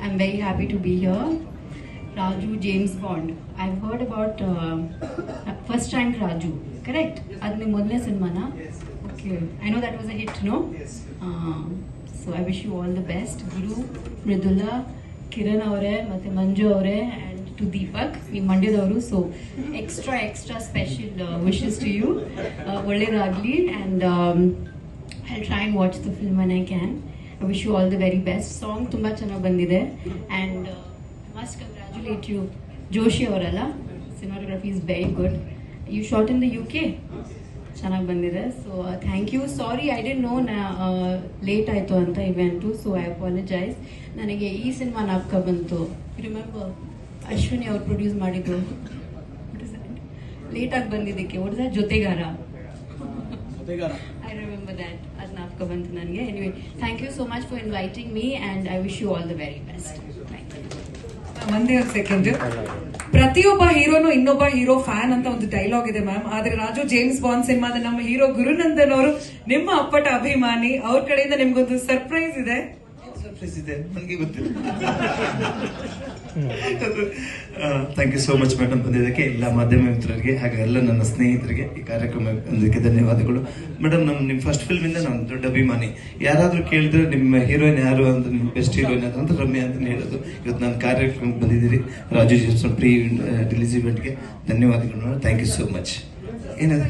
I'm very happy to be here. Raju James Bond. I've heard about uh, First Rank Raju, correct? ಅದು ನಿಮ್ಮ ಮೊದಲನೇ ಸಿನಿಮಾನಾ okay I know that was a hit no so I wish you all the best ಗುರು ಮೃದುಲಾ ಕಿರಣ್ ಅವರೇ ಮತ್ತು ಮಂಜು ಅವರೇ and to Deepak ಈ ಮಂಡ್ಯದವರು so extra extra special wishes to you ಒಳ್ಳೇದಾಗಲಿ and I try and watch the film and I can I Wish you all the very best song ತುಂಬ ಚೆನ್ನಾಗಿ ಬಂದಿದೆ. And must congratulate you Joshi ಅವರಲ್ಲ. Cinematography is very good you shot in the U K ಚೆನ್ನಾಗಿ ಬಂದಿದೆ. So thank you sorry I didn't know ನಾ late ಆಯಿತು ಅಂತ event so I apologise ನನಗೆ ಈ ಸಿನಿಮಾ ನಾಪ್ಕ ಬಂತು. ರಿಮೆಂಬರ್ ಅಶ್ವಿನಿ ಅವ್ರು ಪ್ರೊಡ್ಯೂಸ್ ಮಾಡಿದ್ದು. ಲೇಟಾಗಿ ಬಂದಿದ್ದಕ್ಕೆ. ಒಡ್ದ ಜೊತೆಗಾರ. ಐ ರಿಮೆಂಬರ್ ದ್ಯಾಟ್ ಅದು ನಾಪ್ಕ ಬಂತು ನನಗೆ. Anyway thank you so much for inviting me and I wish you all the very best ಒಂದು ಸೆಕೆಂಡ್ ಪ್ರತಿಯೊಬ್ಬ ಹೀರೋನು ಇನ್ನೊಬ್ಬ ಹೀರೋ ಫ್ಯಾನ್ ಅಂತ ಒಂದು ಡೈಲಾಗ್ ಇದೆ ಮ್ಯಾಮ್ ಆದ್ರೆ ರಾಜು ಜೇಮ್ಸ್ ಬಾಂಡ್ ಸಿನಿಮಾದ ನಮ್ಮ ಹೀರೋ ಗುರುನಂದನ್ ಅವರು ನಿಮ್ಮ ಅಪ್ಪಟ ಅಭಿಮಾನಿ. ಅವ್ರ ಕಡೆಯಿಂದ ನಿಮ್ಗೊಂದು ಸರ್ಪ್ರೈಸ್ ಇದೆ. ಇದೆ ನನಗೆ ಗೊತ್ತಿಲ್ಲ. Thank you so much madam ಬಂದಿದ್ದಕ್ಕೆ, ಎಲ್ಲ ಮಾಧ್ಯಮ ಮಿತ್ರರಿಗೆ, ಹಾಗೆ ಎಲ್ಲ ನನ್ನ ಸ್ನೇಹಿತರಿಗೆ ಈ ಕಾರ್ಯಕ್ರಮ ಬಂದಿದ್ದಕ್ಕೆ ಧನ್ಯವಾದಗಳು. ಮೇಡಮ್ ನಮ್ಮ ನಿಮ್ಮ ಫಸ್ಟ್ ಫಿಲ್ಮಿಂದ ನಾನು ದೊಡ್ಡ ಅಭಿಮಾನಿ. ಯಾರಾದರೂ ಕೇಳಿದ್ರೆ ನಿಮ್ಮ ಹೀರೋಯಿನ್ ಯಾರು ಅಂತ, ನಿಮ್ಮ ಬೆಸ್ಟ್ ಹೀರೋಯಿನ್ ಅಂತ ಅಂದ್ರೆ ರಮ್ಯಾ ಅಂತ ಹೇಳೋದು. ಇವತ್ತು ನಾನು ಕಾರ್ಯಕ್ರಮಕ್ಕೆ ಬಂದಿದ್ದೀರಿ. ರಾಜು ಜಿಪ್ಸನ್ ಪ್ರೀ ರಿಲೀಸ್ ಇವೆಂಟ್ಗೆ ಧನ್ಯವಾದಗಳು ಥ್ಯಾಂಕ್ ಯು ಸೋ ಮಚ್ ಏನದು?